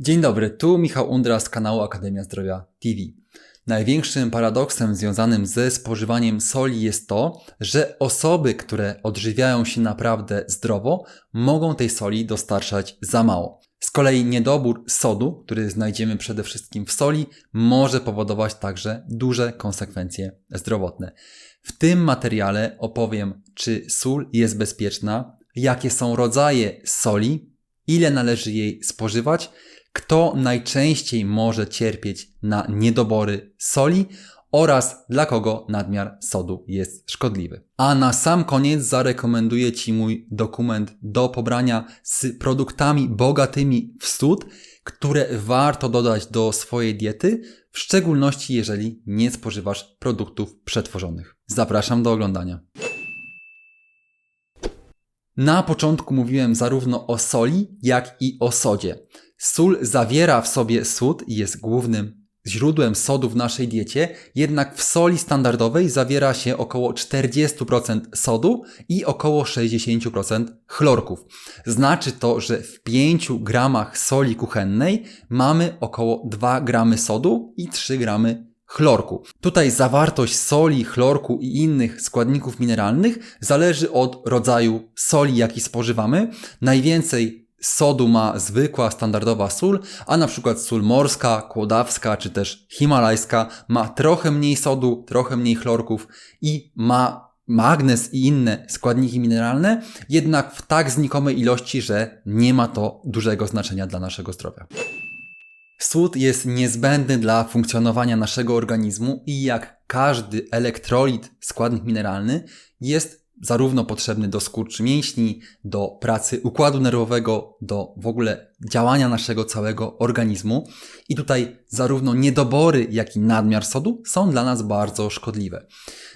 Dzień dobry, tu Michał Undra z kanału Akademia Zdrowia TV. Największym paradoksem związanym ze spożywaniem soli jest to, że osoby, które odżywiają się naprawdę zdrowo, mogą tej soli dostarczać za mało. Z kolei niedobór sodu, który znajdziemy przede wszystkim w soli, może powodować także duże konsekwencje zdrowotne. W tym materiale opowiem, czy sól jest bezpieczna, jakie są rodzaje soli, ile należy jej spożywać, kto najczęściej może cierpieć na niedobory soli oraz dla kogo nadmiar sodu jest szkodliwy. A na sam koniec zarekomenduję Ci mój dokument do pobrania z produktami bogatymi w sód, które warto dodać do swojej diety, w szczególności jeżeli nie spożywasz produktów przetworzonych. Zapraszam do oglądania. Na początku mówiłem zarówno o soli, jak i o sodzie. Sól zawiera w sobie sód i jest głównym źródłem sodu w naszej diecie, jednak w soli standardowej zawiera się około 40% sodu i około 60% chlorków. Znaczy to, że w 5 gramach soli kuchennej mamy około 2 gramy sodu i 3 gramy chlorku. Tutaj zawartość soli, chlorku i innych składników mineralnych zależy od rodzaju soli, jaki spożywamy. Najwięcej sodu ma zwykła, standardowa sól, a na przykład sól morska, kłodawska czy też himalajska ma trochę mniej sodu, trochę mniej chlorków i ma magnez i inne składniki mineralne, jednak w tak znikomej ilości, że nie ma to dużego znaczenia dla naszego zdrowia. Sód jest niezbędny dla funkcjonowania naszego organizmu i jak każdy elektrolit, składnik mineralny, jest zarówno potrzebny do skurczy mięśni, do pracy układu nerwowego, do w ogóle działania naszego całego organizmu. I tutaj zarówno niedobory, jak i nadmiar sodu są dla nas bardzo szkodliwe.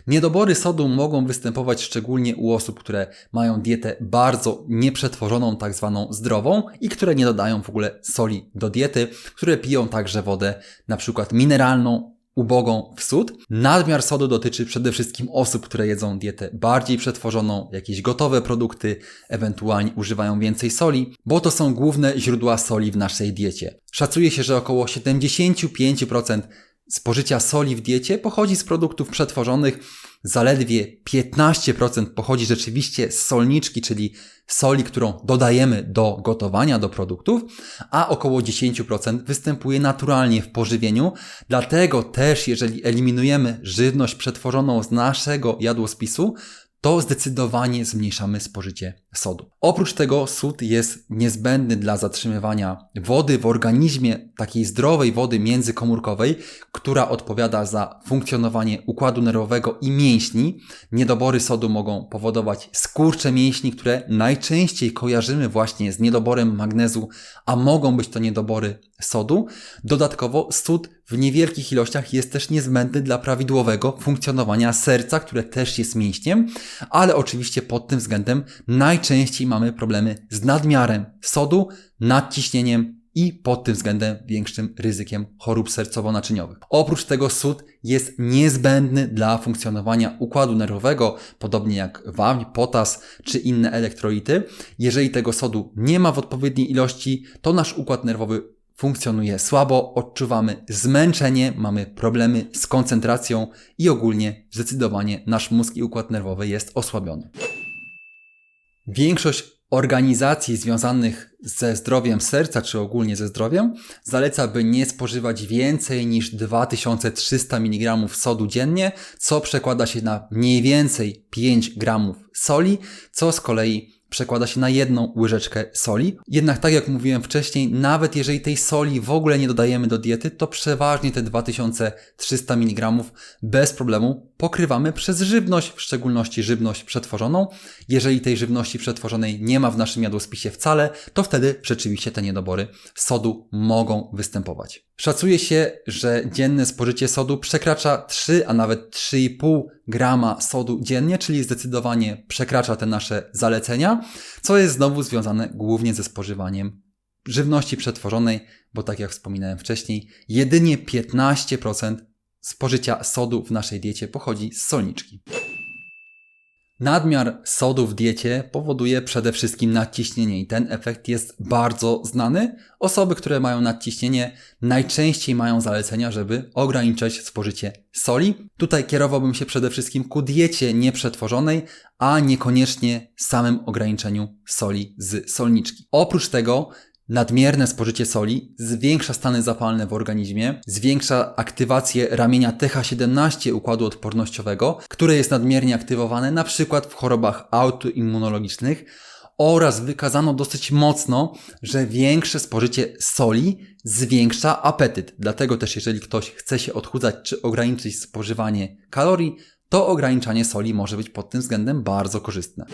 Niedobory sodu mogą występować szczególnie u osób, które mają dietę bardzo nieprzetworzoną, tak zwaną zdrową i które nie dodają w ogóle soli do diety, które piją także wodę na przykład mineralną ubogą w sód. Nadmiar sodu dotyczy przede wszystkim osób, które jedzą dietę bardziej przetworzoną, jakieś gotowe produkty, ewentualnie używają więcej soli, bo to są główne źródła soli w naszej diecie. Szacuje się, że około 75% spożycia soli w diecie pochodzi z produktów przetworzonych, zaledwie 15% pochodzi rzeczywiście z solniczki, czyli soli, którą dodajemy do gotowania, do produktów, a około 10% występuje naturalnie w pożywieniu. Dlatego też, jeżeli eliminujemy żywność przetworzoną z naszego jadłospisu, to zdecydowanie zmniejszamy spożycie sodu. Oprócz tego sód jest niezbędny dla zatrzymywania wody w organizmie, takiej zdrowej wody międzykomórkowej, która odpowiada za funkcjonowanie układu nerwowego i mięśni. Niedobory sodu mogą powodować skurcze mięśni, które najczęściej kojarzymy właśnie z niedoborem magnezu, a mogą być to niedobory sodu. Dodatkowo sód w niewielkich ilościach jest też niezbędny dla prawidłowego funkcjonowania serca, które też jest mięśniem, ale oczywiście pod tym względem najczęściej mamy problemy z nadmiarem sodu, nadciśnieniem i pod tym względem większym ryzykiem chorób sercowo-naczyniowych. Oprócz tego sód jest niezbędny dla funkcjonowania układu nerwowego, podobnie jak wapń, potas czy inne elektrolity. Jeżeli tego sodu nie ma w odpowiedniej ilości, to nasz układ nerwowy funkcjonuje słabo, odczuwamy zmęczenie, mamy problemy z koncentracją i ogólnie zdecydowanie nasz mózg i układ nerwowy jest osłabiony. Większość organizacji związanych ze zdrowiem serca, czy ogólnie ze zdrowiem, zaleca, by nie spożywać więcej niż 2300 mg sodu dziennie, co przekłada się na mniej więcej 5 gramów soli, co z kolei przekłada się na jedną łyżeczkę soli. Jednak tak jak mówiłem wcześniej, nawet jeżeli tej soli w ogóle nie dodajemy do diety, to przeważnie te 2300 mg bez problemu pokrywamy przez żywność, w szczególności żywność przetworzoną. Jeżeli tej żywności przetworzonej nie ma w naszym jadłospisie wcale, to wtedy rzeczywiście te niedobory sodu mogą występować. Szacuje się, że dzienne spożycie sodu przekracza 3, a nawet 3,5 grama sodu dziennie, czyli zdecydowanie przekracza te nasze zalecenia, co jest znowu związane głównie ze spożywaniem żywności przetworzonej, bo tak jak wspominałem wcześniej, jedynie 15% spożycia sodu w naszej diecie pochodzi z solniczki. Nadmiar sodu w diecie powoduje przede wszystkim nadciśnienie i ten efekt jest bardzo znany. Osoby, które mają nadciśnienie najczęściej mają zalecenia, żeby ograniczać spożycie soli. Tutaj kierowałbym się przede wszystkim ku diecie nieprzetworzonej, a niekoniecznie samym ograniczeniu soli z solniczki. Oprócz tego Nadmierne spożycie soli zwiększa stany zapalne w organizmie, zwiększa aktywację ramienia TH17 układu odpornościowego, które jest nadmiernie aktywowane przykład w chorobach autoimmunologicznych oraz wykazano dosyć mocno, że większe spożycie soli zwiększa apetyt. Dlatego też jeżeli ktoś chce się odchudzać czy ograniczyć spożywanie kalorii, to ograniczanie soli może być pod tym względem bardzo korzystne.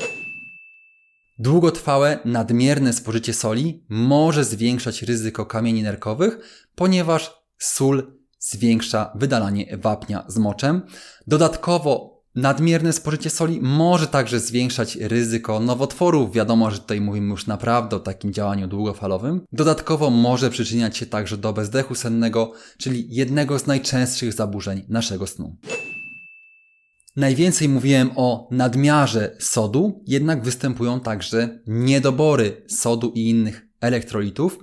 Długotrwałe, nadmierne spożycie soli może zwiększać ryzyko kamieni nerkowych, ponieważ sól zwiększa wydalanie wapnia z moczem. Dodatkowo nadmierne spożycie soli może także zwiększać ryzyko nowotworów. Wiadomo, że tutaj mówimy już naprawdę o takim działaniu długofalowym. Dodatkowo może przyczyniać się także do bezdechu sennego, czyli jednego z najczęstszych zaburzeń naszego snu. Najwięcej mówiłem o nadmiarze sodu, jednak występują także niedobory sodu i innych elektrolitów.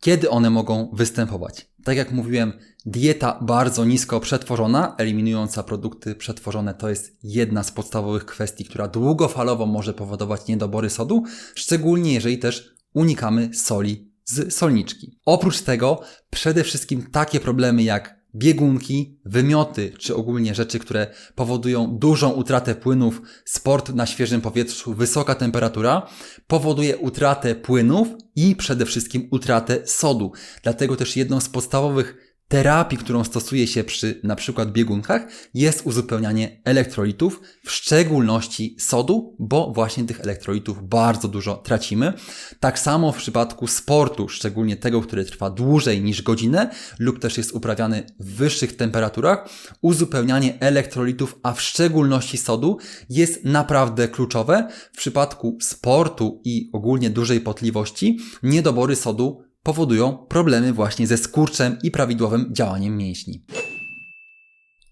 Kiedy one mogą występować? Tak jak mówiłem, dieta bardzo nisko przetworzona, eliminująca produkty przetworzone, to jest jedna z podstawowych kwestii, która długofalowo może powodować niedobory sodu, szczególnie jeżeli też unikamy soli z solniczki. Oprócz tego, przede wszystkim takie problemy jak biegunki, wymioty, czy ogólnie rzeczy, które powodują dużą utratę płynów, sport na świeżym powietrzu, wysoka temperatura, powoduje utratę płynów i przede wszystkim utratę sodu. Dlatego też jedną z podstawowych terapii, którą stosuje się przy na przykład biegunkach, jest uzupełnianie elektrolitów, w szczególności sodu, bo właśnie tych elektrolitów bardzo dużo tracimy. Tak samo w przypadku sportu, szczególnie tego, który trwa dłużej niż godzinę lub też jest uprawiany w wyższych temperaturach, uzupełnianie elektrolitów, a w szczególności sodu jest naprawdę kluczowe. W przypadku sportu i ogólnie dużej potliwości niedobory sodu powodują problemy właśnie ze skurczem i prawidłowym działaniem mięśni.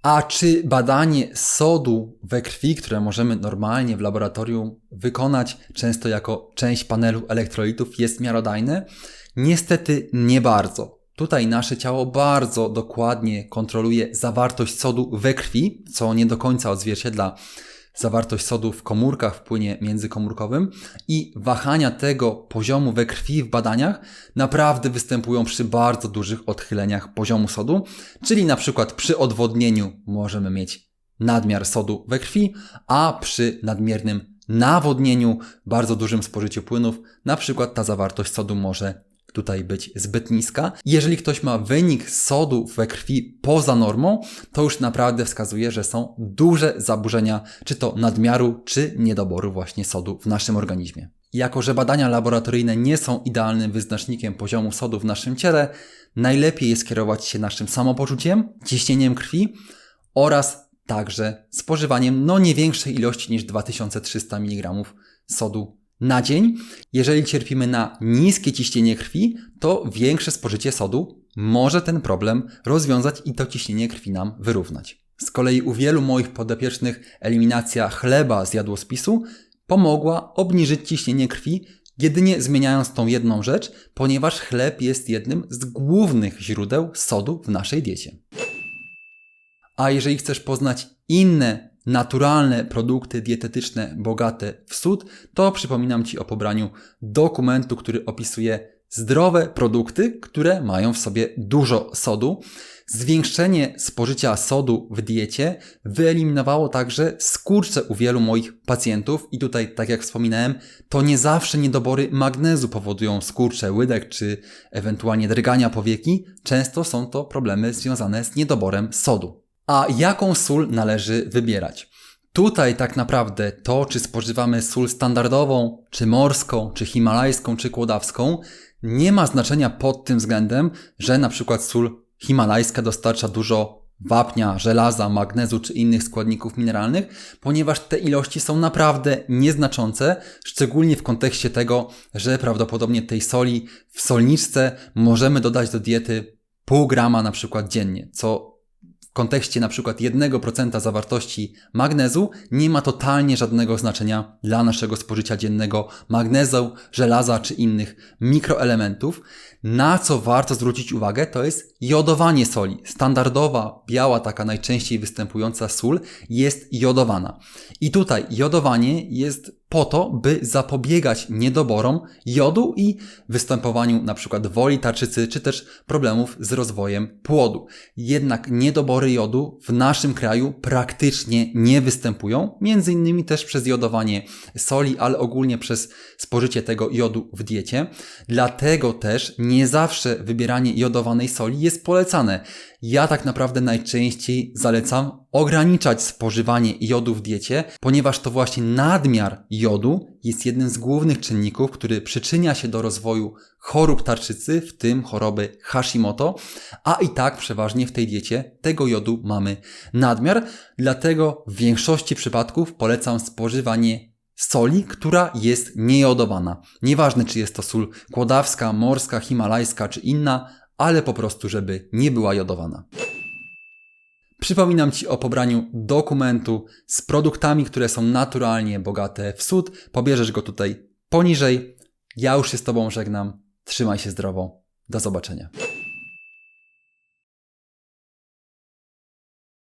A czy badanie sodu we krwi, które możemy normalnie w laboratorium wykonać, często jako część panelu elektrolitów, jest miarodajne? Niestety nie bardzo. Tutaj nasze ciało bardzo dokładnie kontroluje zawartość sodu we krwi, co nie do końca odzwierciedla zawartość sodu w komórkach w płynie międzykomórkowym i wahania tego poziomu we krwi w badaniach naprawdę występują przy bardzo dużych odchyleniach poziomu sodu, czyli na przykład przy odwodnieniu możemy mieć nadmiar sodu we krwi, a przy nadmiernym nawodnieniu, bardzo dużym spożyciu płynów, na przykład ta zawartość sodu może tutaj być zbyt niska. Jeżeli ktoś ma wynik sodu we krwi poza normą, to już naprawdę wskazuje, że są duże zaburzenia, czy to nadmiaru, czy niedoboru właśnie sodu w naszym organizmie. Jako, że badania laboratoryjne nie są idealnym wyznacznikiem poziomu sodu w naszym ciele, najlepiej jest kierować się naszym samopoczuciem, ciśnieniem krwi oraz także spożywaniem no nie większej ilości niż 2300 mg sodu na dzień. Jeżeli cierpimy na niskie ciśnienie krwi, to większe spożycie sodu może ten problem rozwiązać i to ciśnienie krwi nam wyrównać. Z kolei u wielu moich podopiecznych eliminacja chleba z jadłospisu pomogła obniżyć ciśnienie krwi, jedynie zmieniając tą jedną rzecz, ponieważ chleb jest jednym z głównych źródeł sodu w naszej diecie. A jeżeli chcesz poznać inne naturalne produkty dietetyczne bogate w sód, to przypominam Ci o pobraniu dokumentu, który opisuje zdrowe produkty, które mają w sobie dużo sodu. Zwiększenie spożycia sodu w diecie wyeliminowało także skurcze u wielu moich pacjentów i tutaj, tak jak wspominałem, to nie zawsze niedobory magnezu powodują skurcze łydek czy ewentualnie drgania powieki. Często są to problemy związane z niedoborem sodu. A jaką sól należy wybierać? Tutaj tak naprawdę to, czy spożywamy sól standardową, czy morską, czy himalajską, czy kłodawską, nie ma znaczenia pod tym względem, że na przykład sól himalajska dostarcza dużo wapnia, żelaza, magnezu czy innych składników mineralnych, ponieważ te ilości są naprawdę nieznaczące, szczególnie w kontekście tego, że prawdopodobnie tej soli w solniczce możemy dodać do diety pół grama na przykład dziennie, co kontekście na przykład 1% zawartości magnezu nie ma totalnie żadnego znaczenia dla naszego spożycia dziennego magnezu, żelaza czy innych mikroelementów. Na co warto zwrócić uwagę, to jest jodowanie soli. Standardowa, biała, taka najczęściej występująca sól jest jodowana. I tutaj jodowanie jest po to, by zapobiegać niedoborom jodu i występowaniu przykład woli tarczycy, czy też problemów z rozwojem płodu. Jednak niedobory jodu w naszym kraju praktycznie nie występują, między innymi też przez jodowanie soli, ale ogólnie przez spożycie tego jodu w diecie. Dlatego też nie zawsze wybieranie jodowanej soli jest polecane. Ja tak naprawdę najczęściej zalecam ograniczać spożywanie jodu w diecie, ponieważ to właśnie nadmiar jodu jest jednym z głównych czynników, który przyczynia się do rozwoju chorób tarczycy, w tym choroby Hashimoto, a i tak przeważnie w tej diecie tego jodu mamy nadmiar, dlatego w większości przypadków polecam spożywanie soli, która jest niejodowana. Nieważne, czy jest to sól kłodawska, morska, himalajska czy inna, ale po prostu, żeby nie była jodowana. Przypominam Ci o pobraniu dokumentu z produktami, które są naturalnie bogate w sód. Pobierzesz go tutaj poniżej. Ja już się z Tobą żegnam. Trzymaj się zdrowo. Do zobaczenia.